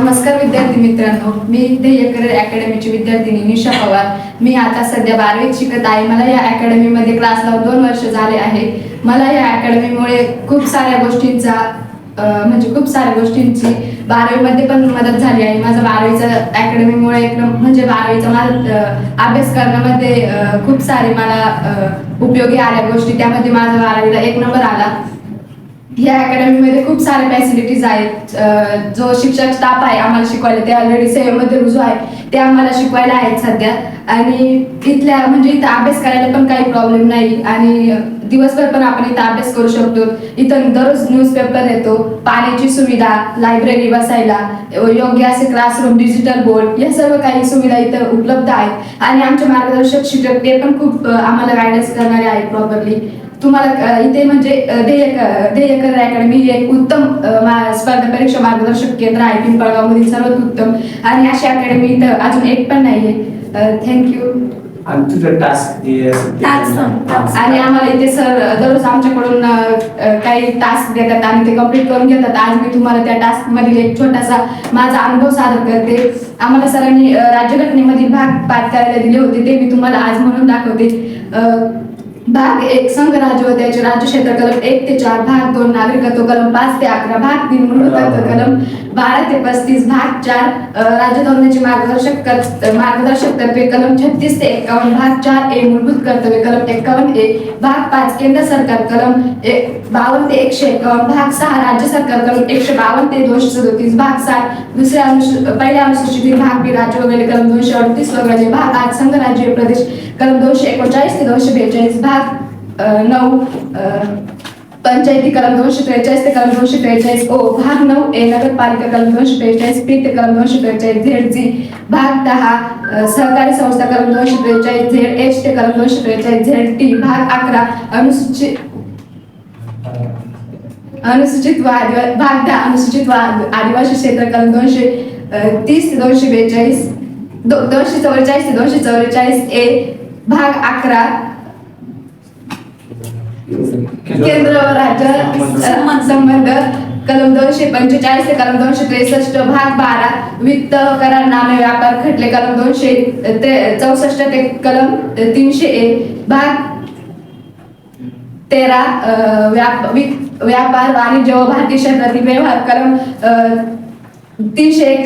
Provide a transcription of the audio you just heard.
नमस्कार विद्यार्थी मित्रांनो. मी ध्येयकर अकॅडमीची विद्यार्थिनी निशा पवार. मी आता सध्या बारावीत शिकत आहे. मला या अकॅडमीमध्ये क्लास लावून दोन वर्ष झाले आहे. मला या अकॅडमीमुळे खूप साऱ्या गोष्टींचा म्हणजे खूप साऱ्या गोष्टींची बारावीमध्ये पण मदत झाली आहे. माझा बारावीचा अकॅडमीमुळे एक म्हणजे बारावीचा माझा अभ्यास करण्यामध्ये खूप सारे मला उपयोगी आल्या गोष्टी. त्यामध्ये माझा बारावीला एक नंबर आला. या अकॅडमीमध्ये खूप सारे फॅसिलिटीज आहेत. जो शिक्षक स्टाफ आहे आम्हाला शिकवायला ते ऑलरेडी सेवेमध्ये रुजू आहे. ते आम्हाला शिकवायला आहेत सध्या. आणि इथल्या म्हणजे इथं अभ्यास करायला पण काही प्रॉब्लेम नाही. आणि दिवसभर पण आपण इथं अभ्यास करू शकतो. इथं दररोज न्यूजपेपर येतो. पाण्याची सुविधा लायब्ररी बसायला योग्य असे क्लासरूम डिजिटल बोर्ड या सर्व काही सुविधा इथं उपलब्ध आहेत. आणि आमचे मार्गदर्शक शिक्षक ते पण खूप आम्हाला गायडन्स करणारे आहेत प्रॉपरली तुम्हाला इथे म्हणजे अ, ध्येय ध्येयकर अकॅडमी ही एक उत्तम स्पर्धा परीक्षा मार्गदर्शक केंद्र आहे पिंपळगावमधील सर्वात उत्तम. आणि अशी अकॅडमी इथं अजून एक पण नाहीये थँक्यू आणि तुझं टास्क आम्हाला इथे सर दररोज आमच्याकडून काही टास्क देतात. आणि ते कंप्लीट करून घेतात. आज मी तुम्हाला त्या टास्क मधील एक छोटासा माझा अनुभव सादर करते. आम्हाला सरांनी राज्यघटनेमधील भाग पाठ करायला दिले होते. ते मी तुम्हाला आज म्हणून दाखवते. भाग एक संघ राज्य राज्य क्षेत्र कलम एक ते चार भाग दोन नागरिकत्व कलम पाच ते अकरा भाग तीन मूलभूत कलम बारा ते पस्तीस भाग चार अ, राज्य मार्गदर्शक मार्गदर्शक तत्वे कलम छत्तीस ते एकावन्न भाग चार ए मूलभूत कर्तव्य कलम एकावन्न ए भाग पाच केंद्र सरकार कलम एक बावन्न ते एकशे एकावन्न भाग सहा राज्य सरकार कलम एकशे बावन्न ते दोनशे सदोतीस भाग सात दुसऱ्या पहिल्या अनुसूचित भाग बी राज्य वगैरे कलम दोनशे अडतीस वगैरे भाग आठ संघ राज्य प्रदेश कलम दोनशे एकोणचाळीस ते दोनशे बेचाळीस भाग भाग नऊ पंचायती कलम दोनशे त्रेचाळीस ते कलम दोनशे त्रेचाळीस ओ भाग नऊ ए नगरपालिका कलम दोनशे त्रेचाळीस पी ते कलम दोनशे त्रेचाळीस झेड जी भाग दहा सहकारी संस्था कलम दोनशे त्रेचाळीस झेड एच ते कलम दोनशे त्रेचाळीस झेड टी भाग अकरा अनुसूचित अनुसूचित व भाग दहा अनुसूचित व आदिवासी क्षेत्र कलम दोनशे तीस ते दोनशे बेचाळीस दो- दोनशे चौवेचाळीस ते दोनशे चौवेचाळीस ए भाग अकरा केंद्र व राज्य संबंध कलम दोनशे पंचेचाळीस ते कलम दोनशे त्रेसष्ट भाग बारा वित्त करारनामे व्यापार खटले कलम दोनशे ते चौसष्ट ते कलम तीनशे एक भाग तेरा व्यापार वाणिज्य व भारतीय क्षेत्रातील व्यवहार कलम तीनशे एक